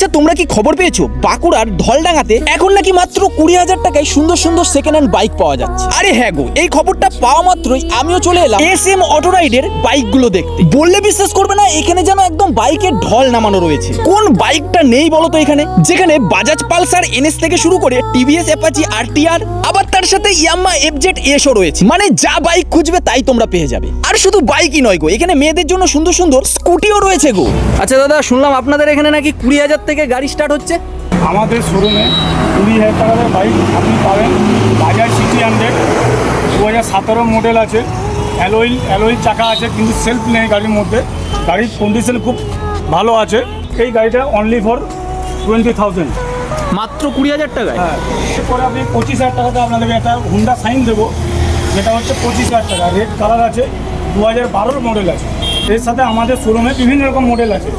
আচ্ছা তোমরা কি খবর পেয়েছ? বাঁকুড়ার ধলডাঙ্গাতে এখন নাকি মাত্র কুড়ি হাজার টাকায় সুন্দর সুন্দর সেকেন্ড হ্যান্ড বাইক পাওয়া যাচ্ছে। আরে হ্যাঁ গো, এই খবরটা পাওয়া মাত্রই আমিও চলে এলাম এস এম অটো রাইডের বাইকগুলো দেখতে। বললে বিশ্বাস করবে না, এখানে যেন একদম বাইকের ঢল নামানো রয়েছে। কোন বাইকটা নেই বলো তো এখানে? যেখানে বাজাজ পালসার এনএস থেকে শুরু করে টিভিএস অ্যাপাচি আরটিআর আবার তার সাথে ইয়াম্মা এফজেড এসও রয়েছে। মানে যা বাইক খুঁজবে তাই তোমরা পেয়ে যাবে। আর শুধু বাইকই নয় গো, এখানে মেয়েদের জন্য সুন্দর সুন্দর স্কুটিও রয়েছে গো। আচ্ছা দাদা, শুনলাম আপনাদের এখানে নাকি কুড়ি হাজার থেকে গাড়ি স্টার্ট হচ্ছে? আমাদের শোরুমে কুড়ি হাজার টাকার বাইক আপনি পাবেন। বাজাজ সিটি হান্ড্রেড দু হাজার সতেরো মডেল আছে। অ্যালোইল অ্যালোইল চাকা আছে কিন্তু সেলফ নেই গাড়ির মধ্যে। গাড়ির কন্ডিশন খুব ভালো আছে। এই গাড়িটা অনলি ফর টোয়েন্টি থাউজেন্ড মাত্র কুড়ি হাজার টাকায়? হ্যাঁ এরপরে আপনি পঁচিশ হাজার টাকাতে আপনাদেরকে একটা হুন্ডা সাইন দেবো। যেটা হচ্ছে পঁচিশ হাজার টাকা। রেড কালার আছে দু হাজার বারোর মডেল আছে। এর সাথে আমাদের শোরুমে বিভিন্ন রকম মডেল আছে।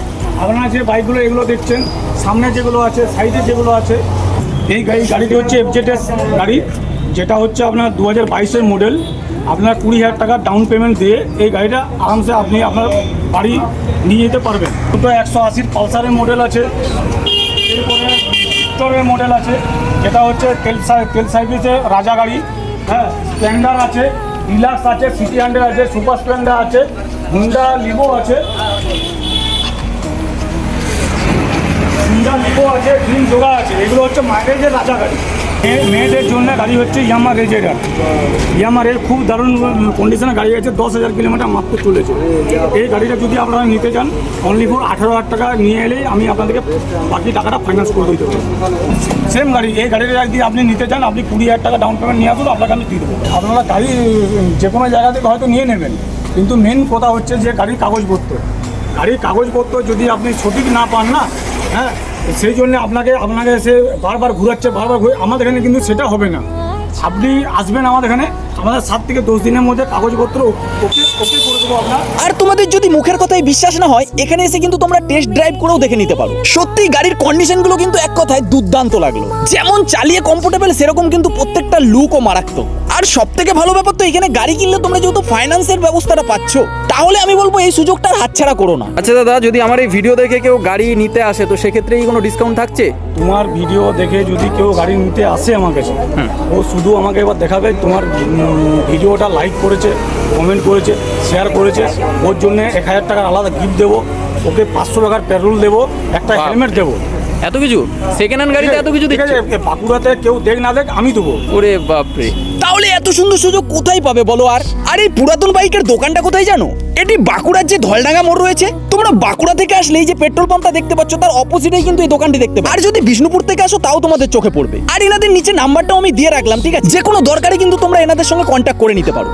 আপনারা যে বাইকগুলো এগুলো দেখছেন, সামনে যেগুলো আছে, সাইডে যেগুলো আছে, এই গাড়ি, গাড়িটি হচ্ছে এফজেডএস গাড়ি, যেটা হচ্ছে আপনার দু হাজার বাইশের মডেল আপনার কুড়ি হাজার টাকা ডাউন পেমেন্ট দিয়ে এই গাড়িটা আরামসে আপনি আপনার বাড়ি নিয়ে যেতে পারবেন। দুটো একশো আশির পালসারের মডেল আছে, এরপরে ভিক্টরের মডেল আছে, যেটা হচ্ছে তেল তেল সার্ভিসে রাজা গাড়ি হ্যাঁ স্প্লেন্ডার আছে ডিলাক্স আছে সিটি হান্ড্রেড আছে সুপার স্প্লেন্ডার আছে হুন্ডা লিভো আছে এগুলো হচ্ছে মাইলেজের রাজা গাড়ি। মেয়ে- মেয়েদের জন্য গাড়ি হচ্ছে ইয়ামা রেজেডার। ইয়ামা রের খুব দারুণ কন্ডিশনে গাড়ি আছে দশ হাজার কিলোমিটার মাত্র চলেছে। এই গাড়িটা যদি আপনারা নিতে চান অনলি ফর আঠারো হাজার টাকা নিয়ে এলেই আমি আপনাদেরকে বাকি টাকাটা ফাইন্যান্স করে দিতে পারব। সেম গাড়ি, এই গাড়িটা যদি আপনি নিতে চান, আপনি কুড়ি হাজার টাকা ডাউন পেমেন্ট নিয়ে আসুন, আপনাকে আমি দিয়ে দেবো। আপনারা গাড়ি, যে কোনো জায়গা থেকে হয়তো নিয়ে নেবেন, কিন্তু মেন কথা হচ্ছে যে গাড়ির কাগজপত্র। গাড়ির কাগজপত্র যদি আপনি সঠিক না পান না হ্যাঁ সেই জন্য আপনাকে আপনাকে এসে বারবার ঘুরাচ্ছে, বারবার ঘুরে আমাদের এখানে কিন্তু সেটা হবে না। আপনি আসবেন আমাদের এখানে, আমাদের সাত থেকে দশ দিনের মধ্যে কাগজপত্র ওকে ওকে করে দেবো আপনার। আর তোমাদের যদি মুখের কথায় বিশ্বাস না হয়, এখানে এসে কিন্তু তোমরা টেস্ট ড্রাইভ করেও দেখে নিতে পারো। সত্যি, গাড়ির কন্ডিশনগুলো কিন্তু এক কথায় দুর্দান্ত লাগল। যেমন চালিয়ে কমফোর্টেবল সেরকম কিন্তু প্রত্যেকটা লুকও মারাত্মক। আর সব থেকে ভালো ব্যাপার তো এখানে গাড়ি কিনলে তোমরা যেহেতু ফাইন্যান্সের ব্যবস্থাটা পাচ্ছ তাহলে আমি বলব এই সুযোগটা আর হাতছাড়া করো না। আচ্ছা দাদা যদি আমার এই ভিডিও দেখে কেউ গাড়ি নিতে আসে তো সেক্ষেত্রে কি কোনো ডিসকাউন্ট থাকছে? তোমার ভিডিও দেখে যদি কেউ গাড়ি নিতে আসে আমার কাছে ও শুধু আমাকে এবার দেখাবে তোমার ভিডিওটা লাইক করেছে কমেন্ট করেছে শেয়ার করেছে ওর জন্য এক হাজার টাকার আলাদা গিফট দেবো ওকে পাঁচশো টাকার পেট্রোল দেবো একটা হেলমেট দেবো। এত কিছু? সেকেন্ড হ্যান্ড গাড়িতে এত কিছু দিচ্ছে? বাঁকুড়াতে কেউ দেখ না দেখ আমি দেবো। ওরে বাপরে। তাহলে এত সুন্দর সুযোগ কোথায় পাবে বলো আর? আর এই পুরাতন বাইকের দোকানটা কোথায় জানো? এটি বাঁকুড়ার যে ধলডাঙ্গা মোড় রয়েছে তোমরা বাঁকুড়া থেকে আসলে এই যে পেট্রোল পাম্পটা দেখতে পাচ্ছ তার অপোজিটেই কিন্তু এই দোকানটি দেখতে পাবে। আর যদি বিষ্ণুপুর থেকে আসো তাও তোমাদের চোখে পড়বে। আর এনাদের নিচে নাম্বারটাও আমি দিয়ে রাখলাম ঠিক আছে? যে কোনো দরকারে কিন্তু তোমরা এনাদের সঙ্গে কন্ট্যাক্ট করে নিতে পারো।